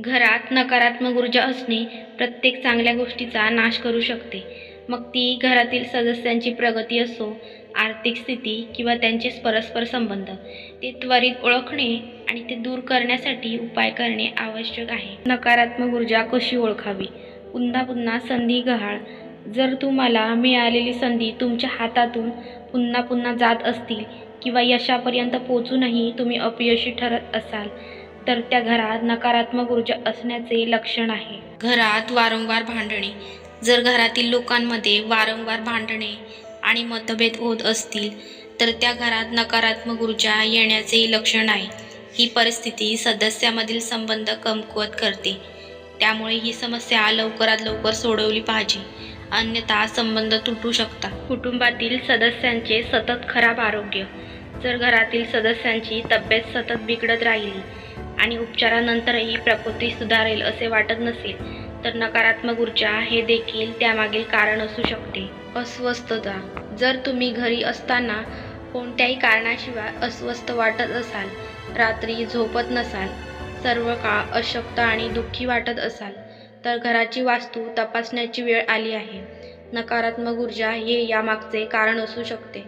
घरात नकारात्मक ऊर्जा असणे प्रत्येक चांगल्या गोष्टीचा नाश करू शकते. मग ती घरातील सदस्यांची प्रगती असो आर्थिक स्थिती किंवा त्यांचे परस्पर संबंध ते त्वरित ओळखणे आणि ते दूर करण्यासाठी उपाय करणे आवश्यक आहे. नकारात्मक ऊर्जा कशी ओळखावी? पुन्हा पुन्हा संधी गहाळ. जर तुम्हाला मिळालेली संधी तुमच्या हातातून पुन्हा पुन्हा जात असतील किंवा यशापर्यंत पोचूनही तुम्ही अपयशी ठरत असाल तर त्या घरात नकारात्मक ऊर्जा असण्याचे लक्षण आहे. घरात वारंवार भांडणे. जर घरातील लोकांमध्ये वारंवार भांडणे आणि मतभेद होत असतील तर त्या घरात नकारात्मक ऊर्जा येण्याचे लक्षण आहे. ही परिस्थिती सदस्यामधील संबंध कमकुवत करते. त्यामुळे ही समस्या लवकरात लवकर सोडवली पाहिजे. अन्यथा संबंध तुटू शकतात कुटुंबातील सदस्यांचे सतत खराब आरोग्य. जर घरातील सदस्यांची तब्येत सतत बिघडत राहिली आणि उपचारानंतरही प्रकृती सुधारेल असे वाटत नसेल तर नकारात्मक ऊर्जा हे देखील त्यामागील कारण असू शकते. अस्वस्थता. जर तुम्ही घरी असताना कोणत्याही कारणाशिवाय अस्वस्थ वाटत असाल रात्री झोपत नसाल सर्व काळ अशक्त आणि दुःखी वाटत असाल तर घराची वास्तू तपासण्याची वेळ आली आहे. नकारात्मक ऊर्जा हे यामागचे कारण असू शकते.